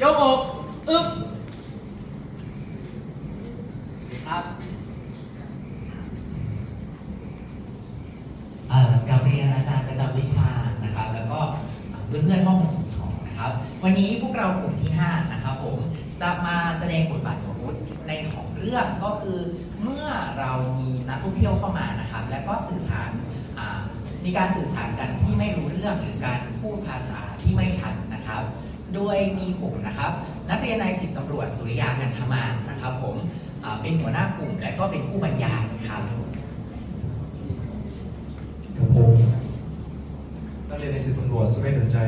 ยกอกอึ๊บครับเอ่อกับเรียนอาจารย์ประจำวิชานะครับ แล้วก็เพื่อนๆห้อง62นะครับ วันนี้พวกเรากลุ่มที่ 5 นะครับผมจะมาแสดงบทบาทสมมติในของเรื่องก็คือ เมื่อเรามีนักท่องเที่ยวเข้ามานะครับ แล้วก็สื่อสารอ่ามีการสื่อสารกันที่ไม่รู้เรื่องหรือการพูดภาษาที่ไม่ชัดนะครับ โดยมีผมนะครับ นักเรียนนายสิบตำรวจสุริยากันธมานะครับผมอ่าเป็นหัวหน้ากลุ่มและก็เป็นผู้บรรยายครับครับผมนักเรียนในสิบตำรวจสเวทหนุนใจ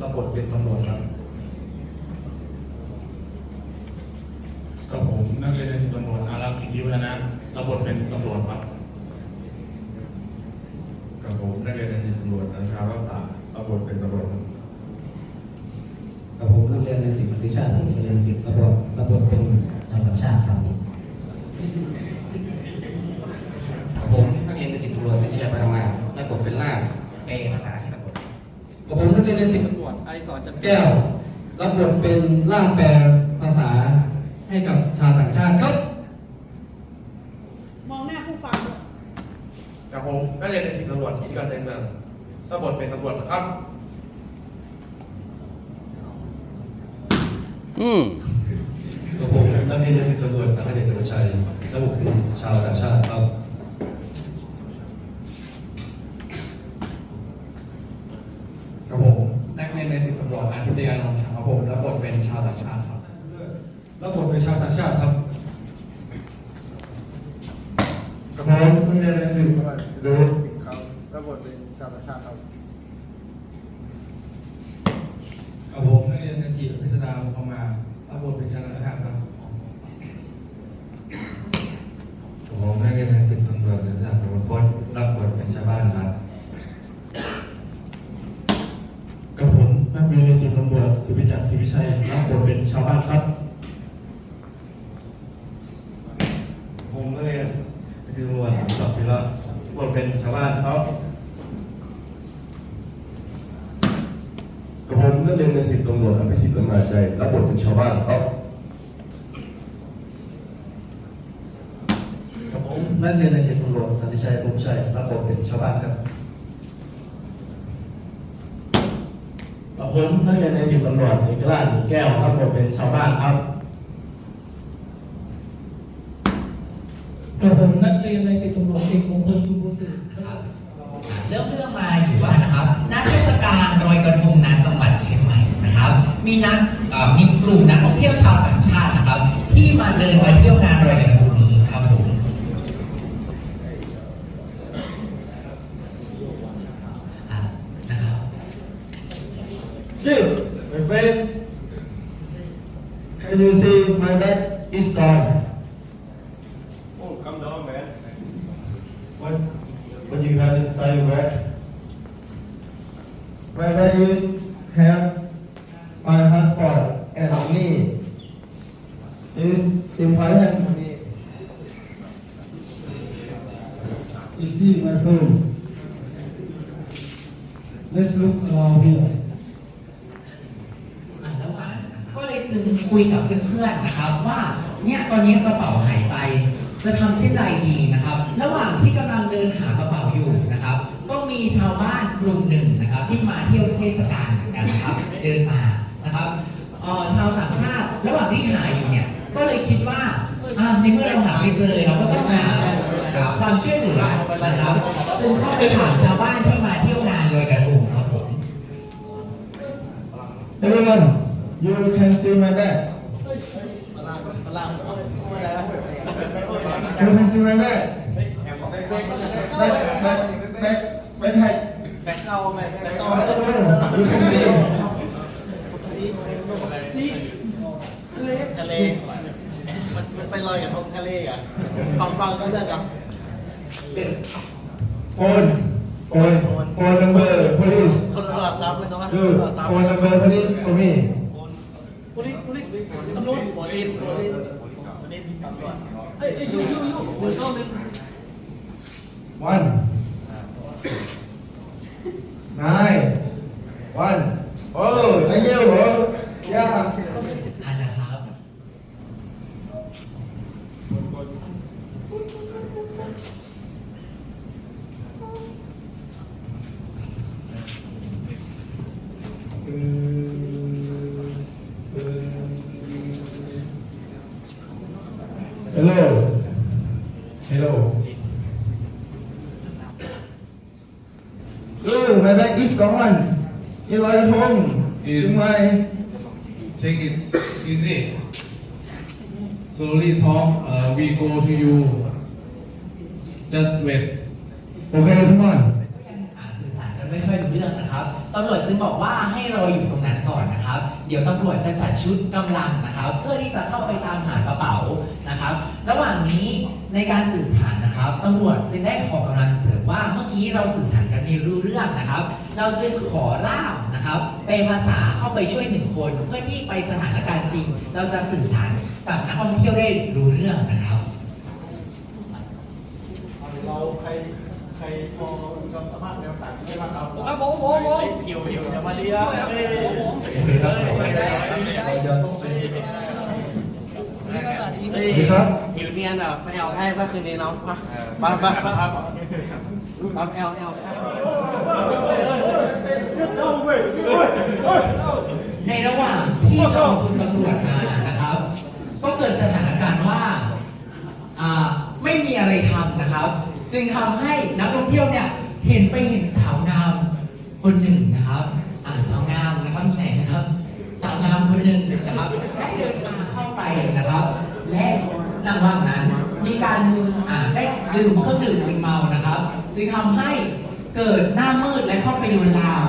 รับบทเป็นตำรวจครับกับผมนักเรียนในตำรวจอารักษ์อิทธิวัฒนะรับบทเป็นตำรวจครับกับผมนักเรียนในสิบตำรวจอาชารักษารับบทเป็นตำรวจครับ กับผมนักเรียนในสิบวิชาผมเรียนติดระบบระบบเป็นชาวต่างชาติครับครับผมนักเรียนในสิบตำรวจวิทยาปรมาและผมเป็นล่ามแปลภาษาให้กับบทกับผมนักเรียนในสิบตำรวจอริสรจำแก้วรับบทเป็นล่ามแปลภาษาให้กับชาวต่างชาติครับ มองหน้าผู้ฟังด้วยกับผมนักเรียนในสิบตำรวจอิทธิการใจเมืองรับบทเป็นตำรวจครับ กับผมนักเรียนในสิบตำรวจนักเรียนตำรวจชัยระบบเป็นชาวต่างชาติครับกับผมนักเรียนในสิบตำรวจอาทิตยานนท์ครับผมรับบทเป็นชาวต่างชาติครับรับบทเป็นชาวต่างชาติครับกับผมนักเรียนในสิบตำรวจรู้ครับรับบทเป็นชาวต่างชาติครับ กับผมนักเรียนในสิบพิสดารพมารับบทเป็นชาวต่างชาติครับ กับผมนักเรียนในสิบตำรวจสัญชาติตำรวจพจน์รับบทเป็นชาวบ้านครับ กับผมนักเรียนในสิบตำรวจสุวิจักรศรีวิชัยรับบทเป็นชาวบ้านครับ ผมนักเรียนในสิบตำรวจสับพิระรับบท เป็นชาวบ้านครับกับผมนักเรียนในสิบตำรวจอภิสิทธิ์ละมาใจรับบทเป็นชาวบ้านครับกับผมนักเรียนในสิบตำรวจสันติชัยภูมิชัยรับบทเป็นชาวบ้านครับกับผมนักเรียนในสิบตำรวจเอกราชหมีแก้วรับบทเป็นชาวบ้านครับกับผมนักเรียนในสิบตำรวจเอกมงคลชุมพูสื ครับ เริ่มเรื่องมาอยู่ว่านะครับณเทศกาลลอยกระทงณจังหวัดเชียงใหม่นะครับ มีนักมีกลุ่มนักท่องเที่ยวชาวต่างชาตินะครับ ที่มาเดินมาเที่ยวงานลอยกระทงนี้ครับผมอ่านะครับ Chill, my friend. Can you see my bag is gone? Oh come down man What? What you have inside your bag? My bag is have my passport and money. It is important to me. You see my phone Let's look around here อะระหว่างก็เลยจึงคุยกับเพื่อนๆนะครับ ว่าเนี่ยตอนนี้กระเป๋าหายไป จะทำเช่นไรดีนะครับ ระหว่างที่กำลังเดินหากระเป๋าอยู่นะครับ ก็มีชาวบ้านกลุ่มหนึ่งนะครับ ที่มาเที่ยวเทศกาลเหมือนกันนะครับ เดินมานะครับชาวต่างชาติ ระหว่างที่หาอยู่เนี่ย ก็เลยคิดว่าในเมื่อเราหาไม่เจอเราก็ต้องหาความช่วยเหลือนะครับจึงเข้าไปถามชาวบ้านที่มาเที่ยวงานลอยกระทงครับผม Everyone, you can see my bag. ฝรั่งฝรั่งพูดอะไรวะ You can see my bag. Bag, bag, bag, backpack. แบกเข้าแบกแบกเข้า You can see. ทะเลทะเลมันมันไปลอยกับทงทะเลอะฟังฟังก็ได้กับ Phone, phone, phone number, police. คนโทรศัพท์ไม่ต้องว่า You, โทรศัพท์ phone number, police for me. ปุริปุริตำรวจริปุริปุริตำรว จเอ้ยยูยูยูยูเข้าเลย One, nine, one. Oh, thank you, bro. Yeah. อันนะครับ Hello. Hello Oh, my bag is gone. You are at home. Is- Sing my. Take it easy. Slowly talk. Uh, we go to you. Just wait. Okay, come on. อ่าสื่อสารกันไม่ค่อยรู้เรื่องนะครับตำรวจจึงบอกว่าให้รออยู่ตรงนั้นก่อนนะครับ เดี๋ยวตำรวจจะจัดชุดกำลังนะครับ เพื่อที่จะเข้าไปตามหากระเป๋านะครับ ระหว่างนี้ ในการสื่อสารนะครับตำรวจจึงได้ขอกำลังเสริมว่าเมื่อกี้เราสื่อสารกันไม่รู้เรื่องนะครับ เราจึงขอล่ามนะครับเป็นภาษาเข้าไปช่วยหนึ่งคน เพื่อที่ไปสถานการณ์จริง เราจะสื่อสารกับนักท่องเที่ยวได้รู้เรื่องนะครับ เราใครใครพอความสามารถในภาษาอังกฤษได้บ้างครับครับผมผมผมผิวผิวอย่ามาเลียช่วยครับผมผมโอเคครับได้ได้เดี๋ยวต้องไปเฮ้ย ดีครับผิวเนียนอะไปเอาให้เมื่อคืนนี้น้องมามามาครับครับเอลเอลในระหว่างที่รอคุณตำรวจมานะครับ ก็เกิดสถานการณ์ว่าอ่าไม่มีอะไรทำนะครับ จึงทำให้นักท่องเที่ยวเนี่ยเห็นไปเห็นสาวงามคนหนึ่งนะครับอ่าสาวงามนะครับมีไหนนะครับ สาวงามคนหนึ่งนะครับได้เดินมาเข้าไปนะครับ และ ระหว่างนั้น มีการมืออ่าได้ดื่มเครื่องดื่มมึนเมานะครับ จึงทำให้เกิดหน้ามืดและเข้าไปลวนลาม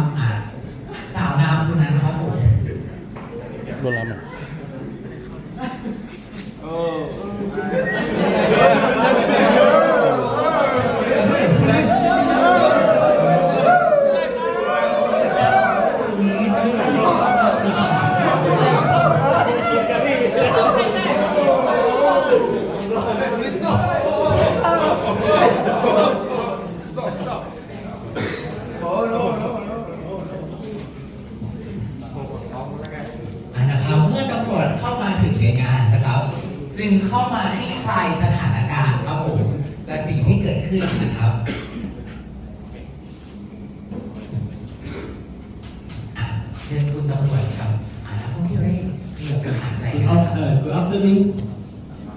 เชิญคุณตำรวจครับอ่านักท่องเที่ยวได้เตรียมตัวหายใจนะค Good รับ af- uh, good afternoon.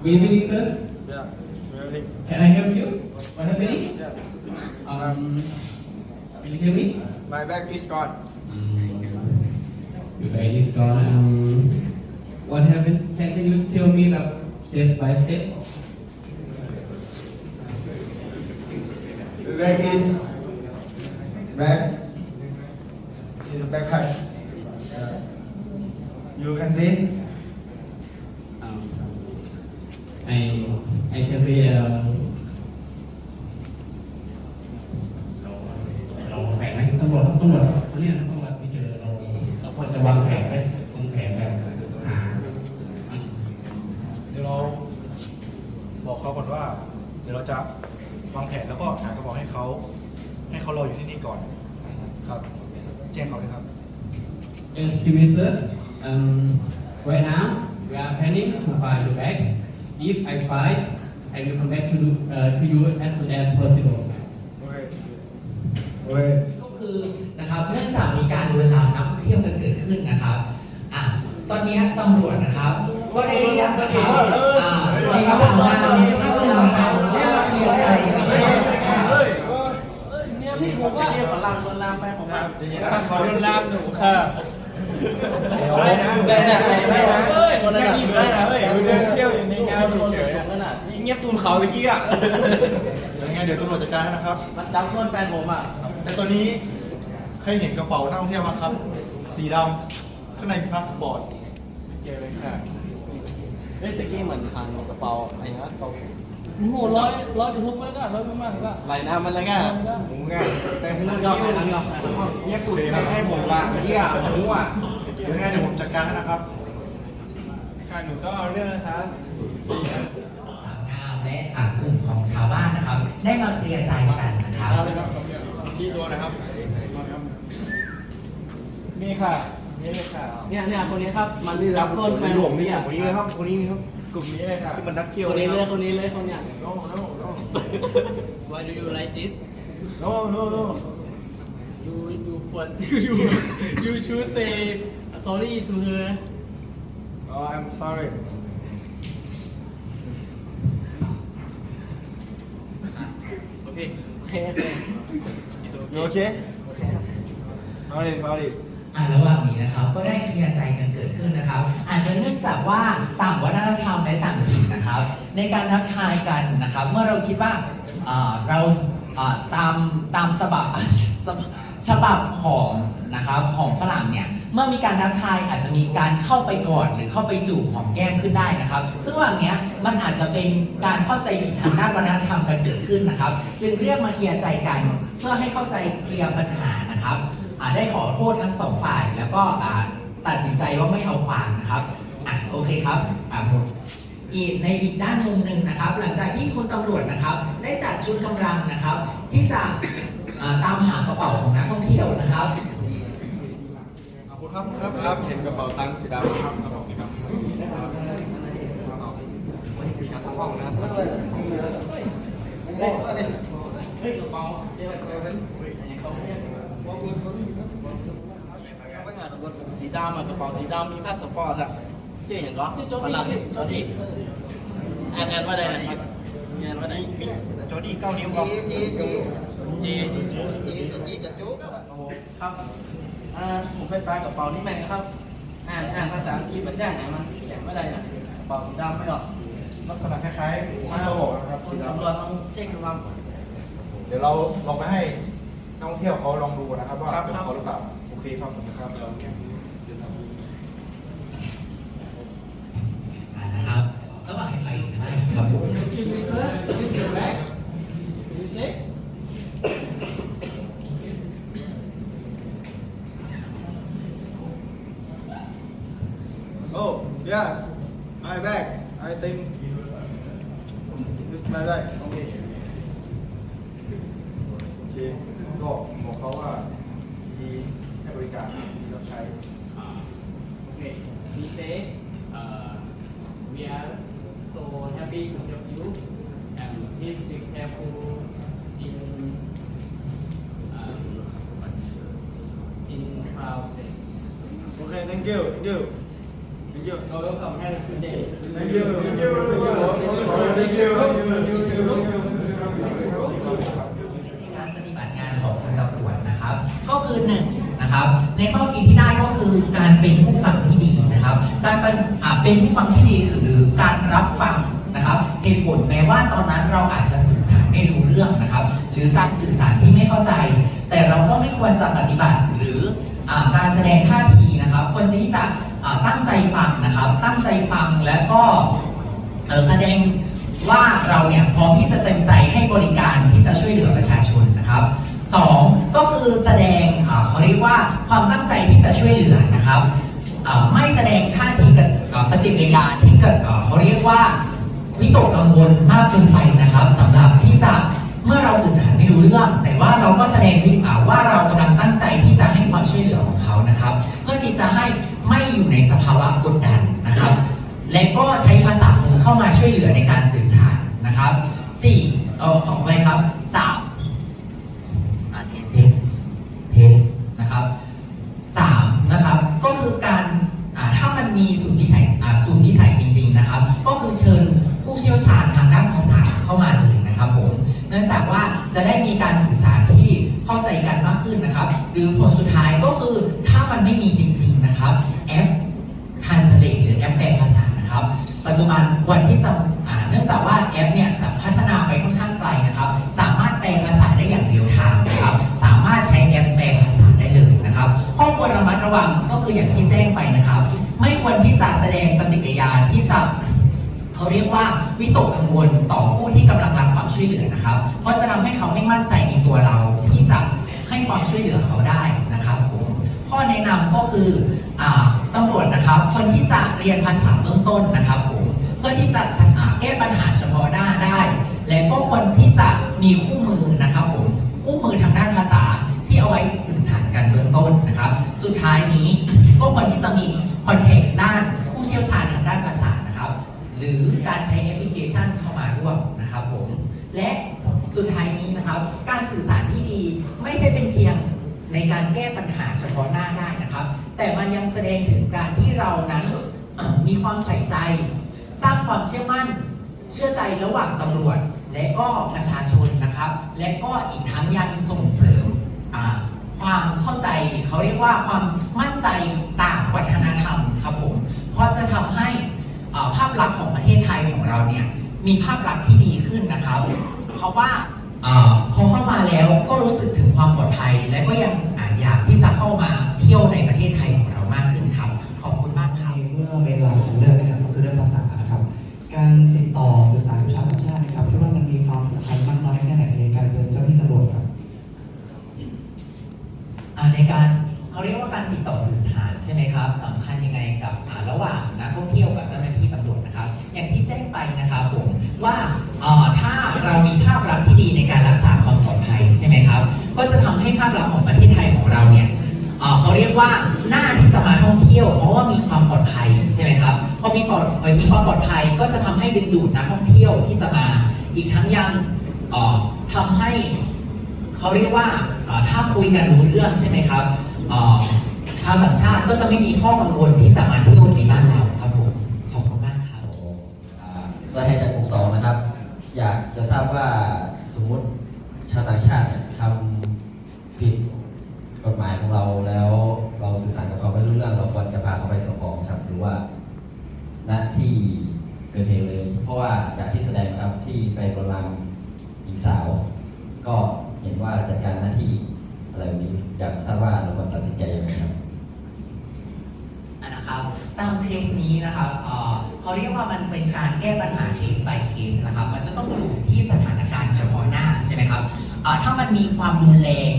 Good evening, sir. Yeah. Really? Can I help you? What happening? Yeah. Um, can you tell me? My bag is gone. Your bag is gone. Um, what happened? Can, can you tell me like step by step? The bag is bag is a backpack. Uh, you can see. Um, I I can say um, เราแผนไหมตำรวจตำรวจเขาเนี่ยตำรวจไม่เจอเราเราควรจะวางแผนไว้ตรงแผนแบบหาเดี๋ยวเราบอกเขาก่อนว่า เดี๋ยวเราจะวางแผนแล้วก็หากระบอกให้เขา ให้เขารออยู่ที่นี่ก่อน ครับ แจ้งเขาเลยครับ Excuse me, sir. Um, right now, we are planning to find the bag. If I find, I will come back to, do, uh, to you as soon as possible. โอเคโอ้ยก็คือนะครับเนื่องจากมีการลวนลามนักท่องเที่ยวกันเกิดขึ้นนะครับอะตอนนี้ตำรวจนะครับก็ได้เรียกนะครับอ่าหญิงสาวงามท่านหนึ่งนะครับได้มาเคลียร์ใจนะครับเนี่ยพี่ผมว่าเนี่ยฝรั่งลวนลามแฟนผมมาขอรุนลามหนูค่ะ ได้นะได้นะได้นะชนระดับได้นะเฮ้ยเดินเที่ยวอยู่ในงานชนเฉยสูงขนาดๆเงียบตูนเขาเมื่อกี้อะยังไงเดี๋ยวตำรวจจัดการให้นะครับ มันจำเพื่อนแฟนผมอะ แต่ตอนนี้เคยเห็นกระเป๋านักท่องเที่ยวไหมครับ สีดำข้างในมีพาสปอร์ตไม่เจอเลยค่ะเฮ้ยตะกี้เหมือนทางกระเป๋าอะไรนะตก โอ้โหร้อยร้อยจะทุกไม่ก็ร้อยไม่มากก็ไหลน้ำมันแล้วก็หมูง่ายแต่หมูนั่นเงีก็ยบนั่นก็เงียบตูดไม่ให้ผมละเงียบหมูอะยังไงเดี๋ยวผมจัดการให้นะครับค่ะหนูต้องเอาเรื่องนะครับสาวงามและอ่ากลุ่มของชาวบ้านนะครับ ได้มาเคลียร์ใจกันนะครับนี่ค่ะเนี่ยเนี่ยคนนี้ครับมันนี่จัรับบคนแฟนหลวงผมนี่เนี่ยคนนี้เลยครับคนนี้นี่ครับ กลุ่มนี้เลยครับที่มันนักเที่ยว คนนี้เลย ครับ คนนี้เลยคนเนี้ย no no no Why do you like this no no no you you put you you should say sorry to her oh I'm sorry โอเคโอเคโอเค you okay sorry sorry อ่าระหว่างนี้นะครับ ก็ได้เคลียร์ใจกันเกิดขึ้นนะครับ อาจจะเนื่องจากว่าต่างวัฒนธรรมและต่างถิ่นนะครับ ในการทักทายกันนะครับ เมื่อเราคิดว่าอ่าเราอ่าตามตามฉบับฉบับของนะครับของฝรั่งเนี่ยเมื่อมีการทักทายอาจจะมีการเข้าไปกอดหรือเข้าไปจูบหอมแก้มขึ้นได้นะครับ ซึ่งระหว่างเนี้ยมันอาจจะเป็นการเข้าใจผิดทางด้านวัฒนธรรมกันเกิดขึ้นนะครับ จึงเรียกมาเคลียร์ใจกันเพื่อให้เข้าใจเคลียร์ปัญหานะครับ อ่าได้ขอโทษทั้งสองฝ่าย แล้วก็อ่าตัดสินใจว่าไม่เอาความนะครับอะโอเคครับอะหมดอีกในอีกด้านมุมหนึ่งนะครับ หลังจากที่คุณตำรวจนะครับ ได้จัดชุดกำลังนะครับ ที่จะอ่าตามหากระเป๋าของนักท่องเที่ยวนะครับ ขอบคุณครับครับครับเห็นกระเป๋าตังค์สีดำครับครับผมครับเฮ้ยกระเป๋าเดี๋ยว สีดำอะกระเป๋าสีดำมีพาสปอร์ตอะเจ๊อย่างก็ฝรั่งจอดีแอนแอนว่าใดนะแอนว่าใดจอดี้เก้านิ้วครับจีจีจีจะจุ๊ครับอ่าผมไปปลากระเป๋านี่แม่งครับ อ่านอ่านภาษาอังกฤษมันแจ้งไหนมันเขียนว่าใดนะกระเป๋าสีดำไม่หรอกลักษณะคล้ายๆมันโลกนะครับคุสีณดตำรวจต้องเช็คดูว่าำเดี๋ยวเราลองไปให้นักท่องเที่ยวเขาลองดูนะครับว่าเป็นเขาหรือเปล่าโอเคครับผมนะครับ Oh, yes. My bag. I think this is my bag. Okay. โอเค ก็บอกเขาว่าดีให้บริการดีรับใช้ Okay. We say, uh, we are so happy to help you, and please be careful in um, in crowd place. Okay, thank you. Thank you. Thank you. You're welcome. Have a good day. Thank you. Thank you. Thank you. Thank you. Thank you. การปฏิบัติงานของคุณตำรวจนะครับ ก็คือหนึ่งนะครับ ในข้อคิดที่ได้ก็คือการเป็นผู้ฟังที่ดีนะครับ การเป็นอ่าเป็นผู้ฟังที่ดีหรือการรับฟัง ว่าตอนนั้นเราอาจจะสื่อสารไม่รู้เรื่องนะครับ หรือการสื่อสารที่ไม่เข้าใจ แต่เราก็ไม่ควรจะปฏิบัติหรืออการแสดงท่าทีนะครับ ควรที่จะตั้งใจฟังนะครับ ตั้งใจฟังและก็แสดงว่าเราเนี่ยพร้อมที่จะเต็มใจให้บริการที่จะช่วยเหลือประชาชนนะครับสองก็คือแสดงเขาเรียกว่าความตั้งใจที่จะช่วยเหลือนะครับ ไม่แสดงท่าทีกับปฏิกิริยาที่เกิดเขาเรียกว่า วิตกกังวลมากเกินไปนะครับสำหรับที่จะเมื่อเราสื่อสารไม่รู้เรื่อง แต่ว่าเราก็แสดงวิอ่าว่าเรากำลังตั้งใจที่จะให้ความช่วยเหลือของเขานะครับ เพื่อที่จะให้ไม่อยู่ในสภาวะกดดันนะครับ และก็ใช้ภาษามือเข้ามาช่วยเหลือในการสื่อสารนะครับ4เออออกไปครับ3าเทสเทสเทสนะครับ3นะครับ ก็คือการถ้ามันมีศูนย์วิจัยอ่าศูนย์วิจัยจริง ๆนะครับ ก็คือเชิญ ชี่ยวชาญทางด้านภาษาเข้ามาเลยนะครับผม เนื่องจากว่าจะได้มีการสื่อสารที่เข้าใจกันมากขึ้นนะครับ หรือผลสุดท้ายก็คือถ้ามันไม่มีจริง ๆนะครับแอป Translate หรือแอปแปลภาษานะครับ ปัจจุบันวันที่จะเนื่องจากว่าแอปเนี่ยสพัฒนาไปค่อนข้างไกลนะครับ สามารถแปลภาษาได้อย่างเรียวไทม์นะครับ สามารถใช้แอปแปลภาษาได้เลยนะครับข้อควรระมัดระวังก็คืออย่างที่แจ้งไปนะครับ ไม่ควรที่จะแสดงปฏิกิริยาที่จะ เขาเรียกว่าวิตกกังวลต่อผู้ที่กำลังรับความช่วยเหลือนะครับ เพราะจะทำให้เขาไม่มั่นใจในตัวเราที่จะให้ความช่วยเหลือเขาได้นะครับผมข้อแนะนำก็คืออ่าตำรวจนะครับคนที่จะเรียนภาษาเบื้องต้นนะครับผมเพื่อที่จะอ่าแก้ปัญหาเฉพาะหน้าได้ และก็ควรที่จะมีคู่มือนะครับผมคู่มือทางด้านภาษาที่เอาไว้สื่อสารกันเบื้องต้นนะครับ สุดท้ายนี้ก็ควรที่จะมีคอนเทนต์ด้านผู้เชี่ยวชาญทางด้านภาษา หรือการใช้แอปพลิเคชันเข้ามาร่วมนะครับผมและสุดท้ายนี้นะครับ การสื่อสารที่ดีไม่ใช่เป็นเพียงในการแก้ปัญหาเฉพาะหน้าได้นะครับ แต่มันยังแสดงถึงการที่เรานั้นมีความใส่ใจ สร้างความเชื่อมั่น เชื่อใจระหว่างตำรวจ และก็ประชาชนนะครับ และก็อีกทั้งยังส่งเสริมความเข้าใจเขาเรียกว่าความมั่นใจต่างวัฒนธรรมครับผมเพราะจะทำให้อ่าภาพลักษณ์ของประ เราเนี่ยมีภาพลักษณ์ที่ดีขึ้นนะครับเพราะว่าพอเข้ามาแล้วก็รู้สึกถึงความปลอดภัย และก็ยังอ่าอยากที่จะเข้ามาเที่ยวในประเทศไทยของ ให้ภาพลักษณ์ของประเทศไทยของเราเนี่ยเขาเรียกว่าหน้าที่จะมาท่องเที่ยว เพราะว่ามีความปลอดภัยใช่ไหมครับพอมีปลอดเอ่อมีความปลอดภัยก็จะทำให้ดึงดูดนักท่องเที่ยวที่จะมาอีกทั้งยังเอ่อทำให้เขาเรียกว่าถ้าคุยกันรู้เรื่องใช่ไหมครับชาวต่างชาติก็จะไม่มีข้อกังวลที่จะมาเที่ยวในบ้านเราครับผมขอบคุณมากครับตัวแทนจากกลุ่มสองนะครับ อยากจะทราบว่าสมมติชาวต่างชาติทำ กฎหมายของเราแล้วเราสื่อสารกับเขาไม่รู้เรื่องเราควรจะพาเขาไปสอบครับหรือว่าณที่เกิดเหตุเลย เพราะว่าจากที่แสดงครับที่ไปโรงแรมหญิงสาว ก็เห็นว่าจัดการหน้าที่อะไรแบบนี้อยากทราบว่าเราควรตัดสินใจยังไงครับอันนะครับตามเคสนี้นะครับเขาเรียกว่ามันเป็นการแก้ปัญหาเคส by เคสนะครับ มันจะต้องดูที่สถานการณ์เฉพาะหน้าใช่ไหมครับถ้ามันมีความรุนแรง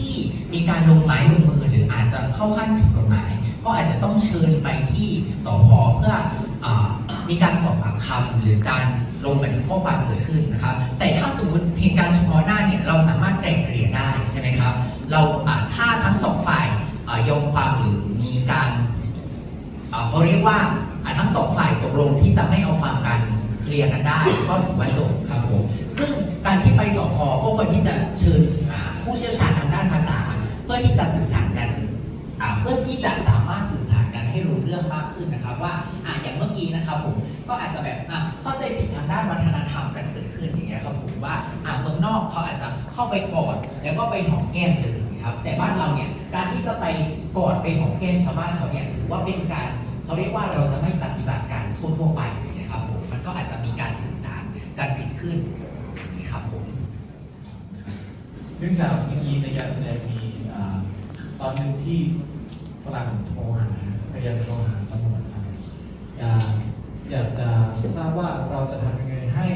ที่มีการลงไม้ลงมือหรืออาจจะเข้าขั้นผิดกฎหมาย ก็อาจจะต้องเชิญไปที่สพเพื่ออมีการสอบปากคำหรือการลงบันทึกข้อความเกิดขึ้นนะครับ แต่ถ้าสมมติเหตุการณ์เฉพาะหน้าเนี่ยเราสามารถไกล่เกลี่ยได้ใช่ไหมครับ เราถ้าทั้งสองฝ่ายยอมความหรือมีการเขาเรียกว่าทั้งสองฝ่ายตกลงที่จะไม่เอาความกันเคลียร์กันได้ ก็ถือว่าจบครับผมซึ่งการที่ไปสพก็ควรที่จะเชิญอ่า ผู้เชี่ยวชาญทางด้านภาษา เพื่อที่จะสื่อสารกันเพื่อที่จะสามารถสื่อสารกันให้รู้เรื่องมากขึ้นนะครับ ว่าอะอย่างเมื่อกี้นะครับผมก็อาจจะแบบอะเข้าใจผิดทางด้านวัฒนธรรมกันเกิดขึ้นอย่างเงี้ยครับผมว่าอะเมืองนอกเขาอาจจะเข้าไปกอดแล้วก็ไปหอมแก้มเลยครับแต่บ้านเราเนี่ยการที่จะไปกอดไปหอมแก้มชาวบ้านเขาเนี่ยถือว่าเป็นการเขาเรียกว่าเราจะไม่ปฏิบัติการทั่วไปนะครับผมมันก็อาจจะมีการสื่อสารการผิดขึ้น เนื่องจากเมื่อกี้ในการแสดงมีอตอนหนึ่งที่ฝรั่งโทรหาพยายามโทรหาตำรวจครับอยากอยากจะทราบว่าเราจะทำยังไงให้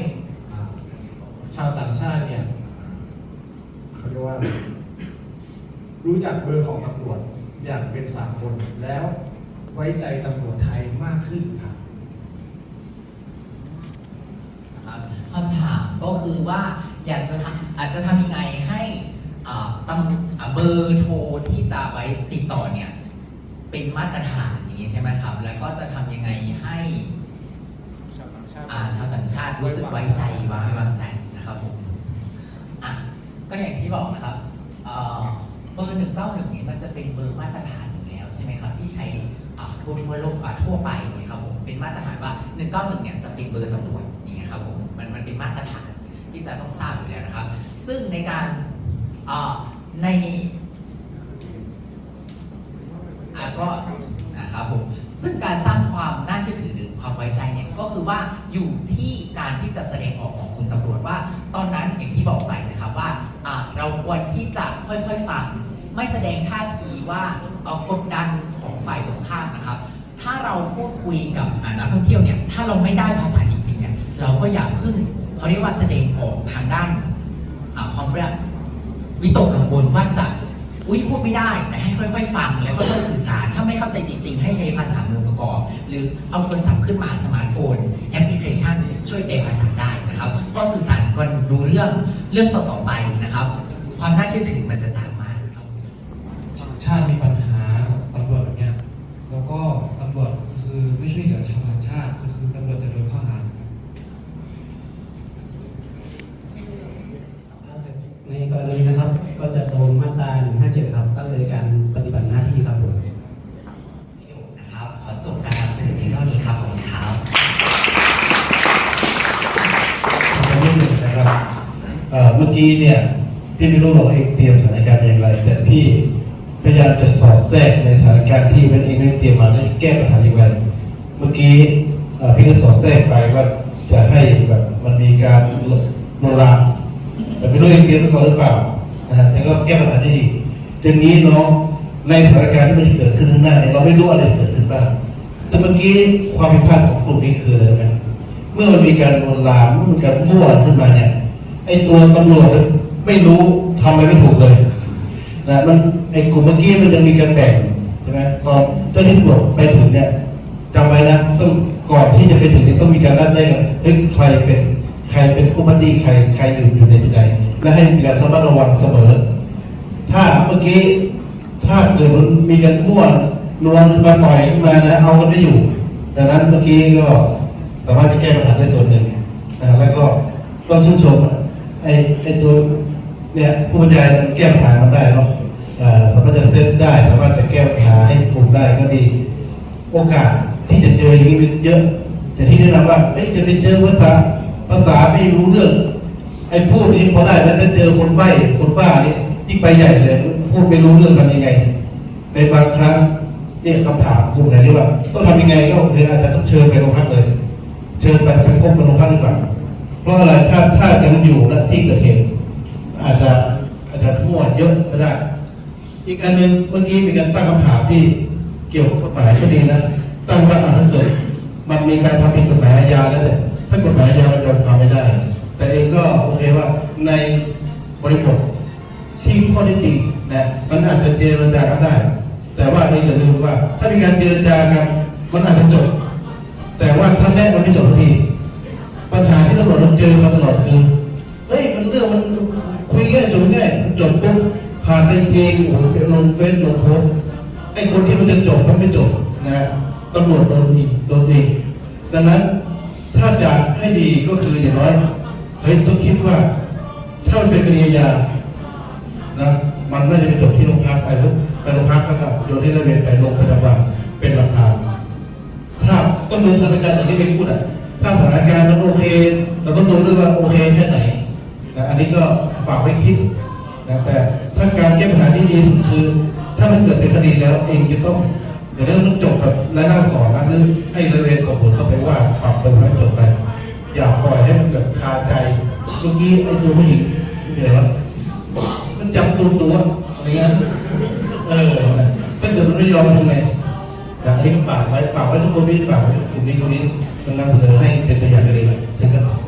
ชาวต่างชาติเนี่ยเขาเรียกว่ารู้จักเบอร์ของตำรวจอย่างเป็นสากลแล้วไว้ใจตำรวจไทยมากขึ้นครับคำถามก็คือว่า อยากจะทำอาจจะทำยังไงให้อ่าตำอ่าเบอร์โทรที่จะไว้ติดต่อเนี่ยเป็นมาตรฐานอย่างนี้ใช่ไหมครับ แล้วก็จะทำยังไงให้ชาวต่างชาติอ่าชาวต่างชาติรู้สึกไว้ใจวางไว้วางใจนะครับผมอะก็อย่างที่บอกนะครับเอ่อเบอร์หนึ่งเก้าหนึ่งนี้มันจะเป็นเบอร์มาตรฐานอยู่แล้วใช่ไหมครับ ที่ใช้อ่าทั่วทั่วโลกอ่าทั่วไปเนี่ยครับผมเป็นมาตรฐานว่าหนึ่งเก้าหนึ่งเนี่ยจะเป็นเบอร์ตำรวจอย่างเงี้ยครับผมมันมันเป็นมาตรฐาน ที่จะต้องทราบอยู่แล้วนะครับ ซึ่งในการในอะก็นะครับผมซึ่งการสร้างความน่าเชื่อถือหรือความไว้ใจเนี่ยก็คือว่าอยู่ที่การที่จะแสดงออกของคุณตำรวจว่า ตอนนั้นอย่างที่บอกไปนะครับว่าเราควรที่จะค่อยๆฟังไม่แสดงท่าทีว่าเอากดดันของฝ่ายตรงข้ามนะครับ ถ้าเราพูดคุยกับนักท่องเที่ยวเนี่ยถ้าเราไม่ได้ภาษาจริงๆเนี่ยเราก็อย่าพึ่ง เขาเรียกว่าแสดงออกทางด้านความเรียกวิตกกังวลว่าจะอุ้ยพูดไม่ได้แต่ให้ค่อยๆฟังแล้วก็ค่อยสื่อสารถ้าไม่เข้าใจจริง ๆ ให้ใช้ภาษามือประกอบ หรือเอาโทรศัพท์ขึ้นมาสมาร์ทโฟนแอปพลิเคชัน ช่วยแปลภาษาได้นะครับ ก็สื่อสารกันรู้เรื่องเรื่องต่อๆไปนะครับ ความน่าเชื่อถือมันจะตามมาครับชาติมีปัญหา ชาติก็คือตำรวจจะโดนข้อหา ในกรณีนะครับ ก็จะโดนมาตรา 157 ครับ ก็เลยการปฏิบัติหน้าที่ครับผม นะครับ ขอจบการนำเสนอเพียงเท่านี้ครับขอบคุณครับ ยังไม่หนึ่งนะครับเอ่อเมื่อกี้เนี่ยพี่ไม่รู้หรอกเองเตรียมสถานการณ์อย่างไร แต่พี่พยายามจะสอดแทรกในสถานการณ์ที่มันเองไม่ได้เตรียมมาแล้วแก้ปัญหาอย่างไรเมื่อกี้พี่ก็สอดแทรกไปว่าจะให้แบบมันมีการโนราแต่ไม่รู้เองเตรียมไว้ก่อนหรือเปล่านะฮะแต่ก็แก้ปัญหาได้ดีทีนี้น้องในสถานการณ์ที่มันเกิดขึ้นข้างหน้าเนี่ยเราไม่รู้อะไรเกิดขึ้นบ้างแต่เมื่อกี้ความผิดพลาดของกลุ่มนี้คืออะไรรู้ไหมเมื่อมันมีการลวนลามเมื่อมันการมั่วขึ้นมาเนี่ย ไอตัวตำรวจไม่รู้ทำอะไรไม่ถูกเลยนะมันไอกลุ่มเมื่อกี้มันจะมีการแบ่งใช่ไหมตอนเจ้าที่ตำรวจไปถึงเนี่ยจำไว้นะต้องก่อนที่จะไปถึงเนี่ยต้องมีการนัดแจ้กันเฮ้ยใครเป็นใครเป็นผู้บันดีใครใครอยู่อยู่ในที่ใดและให้มีการระมัดระวังเสมอ ถ้าเมื่อกี้ถ้าเกิดมันมีการมั่วนวลขึ้นมาต่อยขึ้นมานะเอากันไม่อยู่ ดังนั้นเมื่อกี้ก็สามารถจะแก้ปัญหาได้ส่วนหนึ่งนะแล้วก็ต้องชื่นชม ไอ้ไอ้ตัวเนี่ยผู้บรรยายแก้ปัญหามันได้เนาะสามารถจะเซตได้สามารถจะแก้ปัญหาให้กลุ่มได้ก็ดี โอกาสที่จะเจออย่างนี้มันเยอะแต่ที่แนะนำว่าเอ้ยจะไปเจอภาษาภาษาไม่รู้เรื่องไอ้พูดนี้พอได้แล้วจะเจอคนใบ้คนบ้านี่ที่ไปใหญ่เลย พูดไม่รู้เรื่องมันยังไง ในบางครั้งเนี่ยคำถามกลุ่มไหนที่ว่าต้องทำยังไงก็คืออาจจะต้องเชิญไปโรงพักเลย เชิญไปไปพบกับโรงพักดีกว่า เพราะอะไรถ้าถ้ายังอยู่ณที่เกิดเหตุอาจจะอาจจะมั่วเยอะก็ได้ อีกอันหนึ่งเมื่อกี้มีการตั้งคำถามที่เกี่ยวกับกฎหมายก็ดีนะตั้งว่าอะถ้าเกิดมันมีการทำผิดกฎหมายอาญาแล้วเนี่ยถ้ากฎหมายอาญามันยอมความไม่ได้ แต่เองก็โอเคว่าในบริบทที่ข้อท็จจริงนะมันอาจจะเจรจากันได้ แต่ว่าเองอย่าลืมว่า ถ้ามีการเจรจากันมันอาจจะจบแต่ว่าครั้งแรกมันไม่จบที ปัญหาที่ตำรวจเราเจอมาตลอดคือเฮ้ยมันเรื่องมันคุยง่ายจบง่ายจบปุ๊บผ่านไปทีโอ้โหลงเฟซลงโพสไอ้คนที่มันจะจบมันไม่จบนะตำรวจโดนอีกโดนอีกดังนั้นถ้าจะให้ดีก็คืออย่างน้อยเฮ้ยต้องคิดว่าถ้ามันเป็นคดีอาญานะมันน่าจะไปจบที่โรงพักไปปุ๊บไปโรงพักก็จะโยนที่ระเบียนไปลงประจำวันเป็นหลักฐานถ้าต้องดูสถานการณ์อย่างที่เองพูดอะ ถ้าสถานการณ์มันโอเค เราต้องดูด้วยว่าโอเคแค่ไหนนะอันนี้ก็ฝากไว้คิดนะแต่ถ้าการแก้ปัญหาที่ดีสุดคือ ถ้ามันเกิดเป็นคดีแล้วเองจะต้องอย่าเรื่องมันจบแบบไร้หน้าสอนนะหรือให้ระเบียนสอบสวนเข้าไปว่าปรับตัวให้จบไปอย่าปล่อยให้มันแบบคาใจเมื่อกี้ไอ้ตัวผู้หญิงเป็นไงวะมันจับตัวตัวอะไรเงี้ยเออถ้าเกิดมันไม่ยอมทำไงอยางนี้ก็ฝากไว้ฝากไว้ทุกคนที่ฝากไว้กลุ่มนี้กลุ่มนี้ มันนำเสนอ